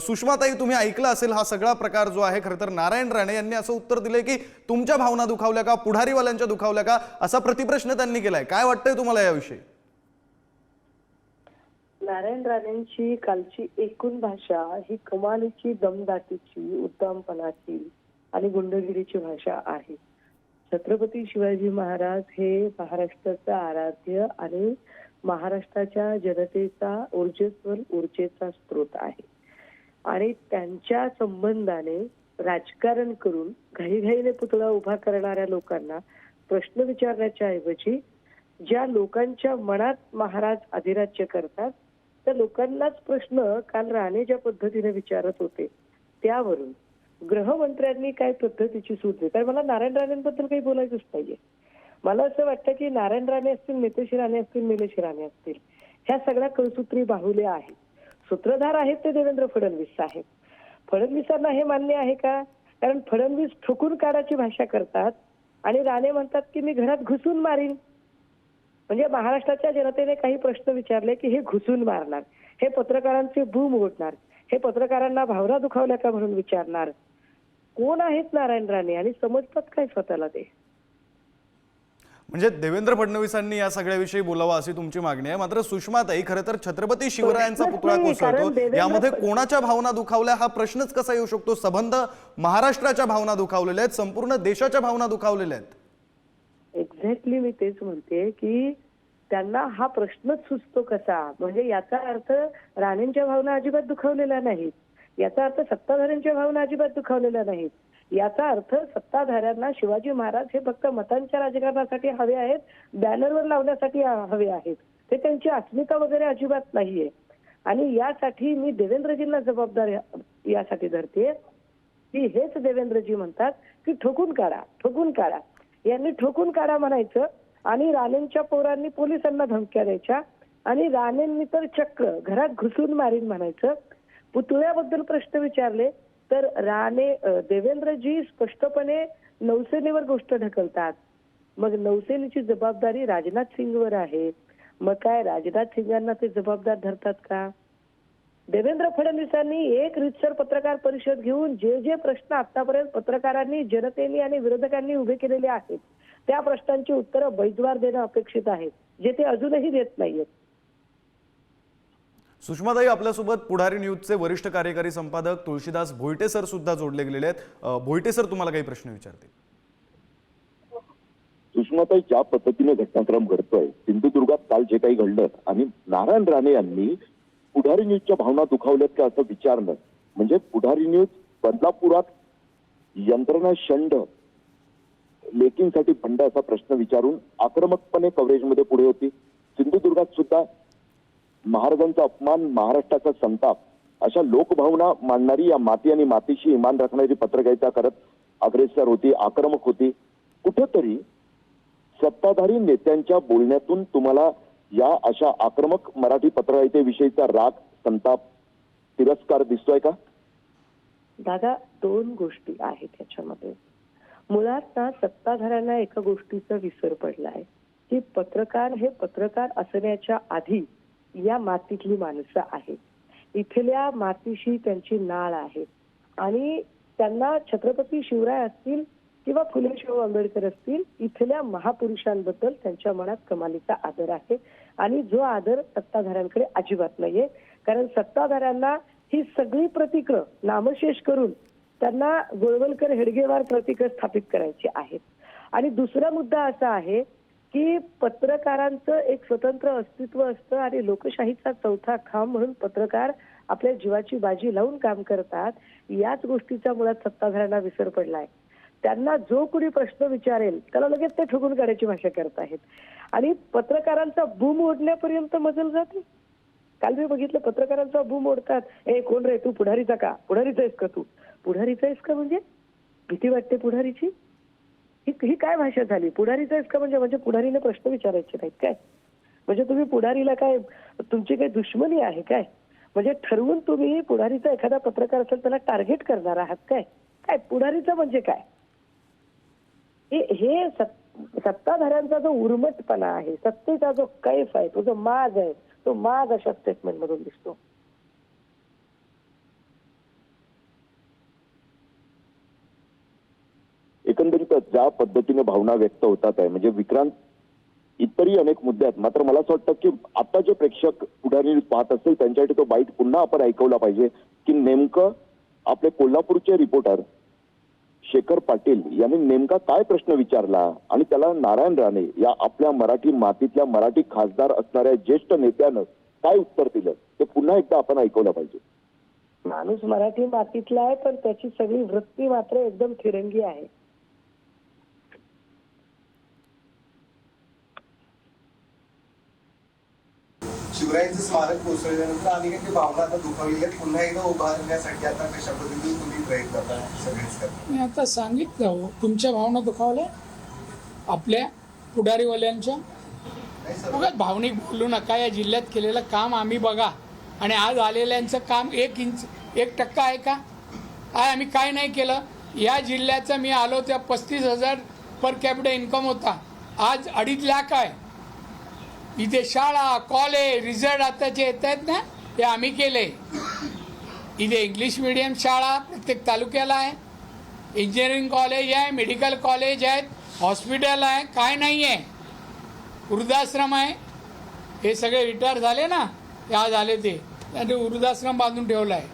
सुषमाताई तुम्ही ऐकलं असेल हा सगळा प्रकार जो आहे खरं तर नारायण राणे यांनी असं उत्तर दिलंय की तुमच्या भावना दुखावल्या का पुढारीवाल्यांच्या दुखावल्या का असा प्रतिप्रश्न त्यांनी केलाय. काय वाटतंय तुम्हाला याविषयी? नारायण राणेंची कालची एकूण भाषा ही कमालीची दमदाटीची उत्तमपणाची आणि गुंडगिरीची भाषा आहे. छत्रपती शिवाजी महाराज हे महाराष्ट्राचं आराध्य आणि महाराष्ट्राच्या जनतेचा ऊर्जेस्वर ऊर्जेचा स्रोत आहे. आणि त्यांच्या संबंधाने राजकारण करून घाईघाईने पुतळा उभा करणाऱ्या लोकांना प्रश्न विचारण्याच्या ऐवजी ज्या लोकांच्या मनात महाराज अधिराज्य करतात त्या लोकांनाच प्रश्न काल राणे ज्या पद्धतीने विचारत होते त्यावरून गृहमंत्र्यांनी काय पद्धतीची सूट दिली? कारण मला नारायण राणेंबद्दल काही बोलायचंच पाहिजे मला असं वाटतं की नारायण राणे असतील नितेश राणे असतील निलेश राणे असतील ह्या सगळ्या कळसूत्री बाहुल्या आहेत. सूत्रधार आहेत ते देवेंद्र फडणवीस आहेत फडणवीसांना हे मान्य आहे का? कारण फडणवीस ठुकून काढाची भाषा करतात आणि राणे म्हणतात की मी घरात घुसून मारीन. म्हणजे महाराष्ट्राच्या जनतेने काही प्रश्न विचारले की हे घुसून मारणार हे पत्रकारांचे बूम ओढणार हे पत्रकारांना भावना दुखावल्या का म्हणून विचारणार? कोण आहेत नारायण राणे आणि समजतात काय स्वतःला ते? म्हणजे देवेंद्र फडणवीसांनी या सगळ्याविषयी बोलावं अशी तुमची मागणी आहे. मात्र सुषमाताई खरं तर छत्रपती शिवरायांचा पुतळा कोसळतो. यामध्ये कोणाच्या भावना दुखावल्या हा प्रश्नच कसा येऊ शकतो? सबंध महाराष्ट्राच्या भावना दुखावलेल्या आहेत संपूर्ण देशाच्या भावना दुखावलेल्या आहेत. एक्झॅक्टली मी तेच म्हणते की त्यांना हा प्रश्नच सुचतो कसा? म्हणजे याचा अर्थ राणेंच्या भावना अजिबात दुखावलेल्या नाहीत. याचा अर्थ सत्ताधाऱ्यांच्या भावना अजिबात दुखावलेल्या नाहीत. याचा अर्थ सत्ताधाऱ्यांना शिवाजी महाराज हे फक्त मतांच्या राजकारणासाठी हवे आहेत बॅनरवर लावण्यासाठी हवे आहेत. ते त्यांची अस्मिता वगैरे अजिबात नाहीये. आणि यासाठी मी देवेंद्रजींना जबाबदार यासाठी धरते की हेच देवेंद्रजी म्हणतात की ठोकून काढा ठोकून काढा. यांनी ठोकून काढा म्हणायचं आणि राणेंच्या पोरांनी पोलिसांना धमक्या द्यायच्या आणि राणेंनी तर चक्र घरात घुसून मारीन म्हणायचं. पुतळ्याबद्दल प्रश्न विचारले तर राणे देवेंद्रजी स्पष्टपणे नौसेनेवर गोष्ट ढकलतात. मग नौसेनेची जबाबदारी राजनाथ सिंगवर आहे. मग काय राजनाथ सिंगांना ते जबाबदार धरतात का? देवेंद्र फडणवीसांनी एक रितसर पत्रकार परिषद घेऊन जे जे प्रश्न आतापर्यंत पत्रकारांनी जनतेने आणि विरोधकांनी उभे केलेले आहेत त्या प्रश्नांची उत्तरं बैजवार देणं अपेक्षित आहे जे ते अजूनही देत नाहीयेत. सुषमाताई आपल्यासोबत पुढारी न्यूजचे वरिष्ठ कार्यकारी संपादक तुळशीदास भोईटे सर सुद्धा जोडले गेलेले आहेत. अ, भोईटे सर तुम्हाला काही प्रश्न विचारतील. सुषमाताई ज्या पद्धतीने घटनाक्रम घडतोय सिंधुदुर्गात काल जे काही घडलं आणि नारायण राणे यांनी पुढारी न्यूजच्या भावना दुखावल्यात का असं विचारणं म्हणजे पुढारी न्यूज बदलापुरात यंत्रणा शंड लेकींसाठी बंड असा प्रश्न विचारून आक्रमकपणे कव्हरेजमध्ये पुढे होती. सिंधुदुर्गात सुद्धा महाराजांचा अपमान महाराष्ट्राचा संताप अशा लोकभावना मांडणारी या माती आणि मातीशी इमान राखणारी पत्रकारिता करत अग्रेसर होती आक्रमक होती. कुठेतरी सत्ताधारी नेत्यांच्या बोलण्यातून तुम्हाला या अशा आक्रमक मराठी पत्रकारितेविषयीचा राग संताप तिरस्कार दिसतोय का? दादा दोन गोष्टी आहेत त्याच्यामध्ये मुळात ना सत्ताधाऱ्यांना एका गोष्टीचा विसर पडलाय. की पत्रकार हे पत्रकार असण्याच्या आधी या मातीतली माणसं आहेत. इथल्या मातीशी त्यांची नाळ आहे. आणि त्यांना छत्रपती शिवराय असतील किंवा फुले शाहू आंबेडकर असतील इथल्या महापुरुषांबद्दल त्यांच्या मनात कमालीचा आदर आहे. आणि जो आदर सत्ताधाऱ्यांकडे अजिबात नाहीये. कारण सत्ताधाऱ्यांना ही सगळी प्रतीकं नामशेष करून त्यांना गोळवलकर हेडगेवार प्रतिक स्थापित करायची आहेत. आणि दुसरा मुद्दा असा आहे की पत्रकारांचं एक स्वतंत्र अस्तित्व असतं आणि लोकशाहीचा चौथा खांब म्हणून पत्रकार आपल्या जीवाची बाजी लावून काम करतात याच गोष्टीचा मुळात सत्ताधाऱ्यांना विसर पडलाय. त्यांना जो कुणी प्रश्न विचारेल त्याला लगेच ते ठोकून काढायची भाषा करत आहेत आणि पत्रकारांचा बूम ओढण्यापर्यंत मजल जाते. काल मी बघितलं पत्रकारांचा बूम ओढतात. ए कोण रे तू? पुढारीचा का? पुढारीचा आहेस का तू. पुढारीचा आहेस का म्हणजे? भीती वाटते पुढारीची? ही ही काय भाषा झाली? पुढारीचा आहेस का म्हणजे म्हणजे पुढारीने प्रश्न विचारायचे नाहीत काय? म्हणजे तुम्ही पुढारीला काय तुमची काही दुश्मनी आहे काय? म्हणजे ठरवून तुम्ही पुढारीचा एखादा पत्रकार असेल त्याला टार्गेट करणार आहात काय? काय पुढारीचं म्हणजे काय? हे हे सत्ताधाऱ्यांचा जो उर्मटपणा आहे सत्तेचा जो कैफ आहे तो जो माज आहे तो माज अशा स्टेटमेंट मधून दिसतो. एकंदरीतच ज्या पद्धतीने भावना व्यक्त होतात आहे म्हणजे विक्रांत इतरही अनेक मुद्दे आहेत. मात्र मला असं वाटतं की आता जे प्रेक्षक पुढारी पाहत असतील त्यांच्यासाठी तो बाईट पुन्हा आपण ऐकवला पाहिजे की नेमकं आपले कोल्हापूरचे रिपोर्टर शेखर पाटील यांनी नेमका काय प्रश्न विचारला आणि त्याला नारायण राणे या आपल्या मराठी मातीतल्या मराठी खासदार असणाऱ्या ज्येष्ठ नेत्यानं काय उत्तर दिलं? ते पुन्हा एकदा आपण ऐकवलं पाहिजे. माणूस मराठी मातीतला आहे पण त्याची सगळी वृत्ती मात्र एकदम फिरंगी आहे. शिवरायांचं स्मारक कोसळल्यानंतर अनेक काही भावना आता दुखावलेल्या आहेत. पुन्हा एकदा उभारण्यासाठी आता कशा पद्धतीने तुम्ही प्रयत्न करता सगळेच करता मी आता सांगितलं हो तुमच्या भावना दुखावल्या आपल्या पुढारीवाल्यांच्या. उगाच भावनिक बोलू नका या जिल्ह्यात केलेलं काम आम्ही बघा. आणि आज आलेल्यांचं काम एक इंच एक टक्का आहे का? आज आम्ही काय नाही केलं? या जिल्ह्याचं मी आलो त्या पस्तीस हजार पर कॅपिटल इन्कम होता. आज अडीच लाख आहे. इथे शाळा कॉलेज रिझल्ट आताचे येत आहेत ना ते आम्ही केले. इथे इंग्लिश मिडियम शाळा प्रत्येक तालुक्याला आहे. इंजिनिअरिंग कॉलेज आहे मेडिकल कॉलेज आहेत हॉस्पिटल आहे काय नाही आहे. वृद्धाश्रम आहे. हे सगळे रिटायर झाले ना ते आज आले ते. त्यांनी वृद्धाश्रम बांधून ठेवला आहे.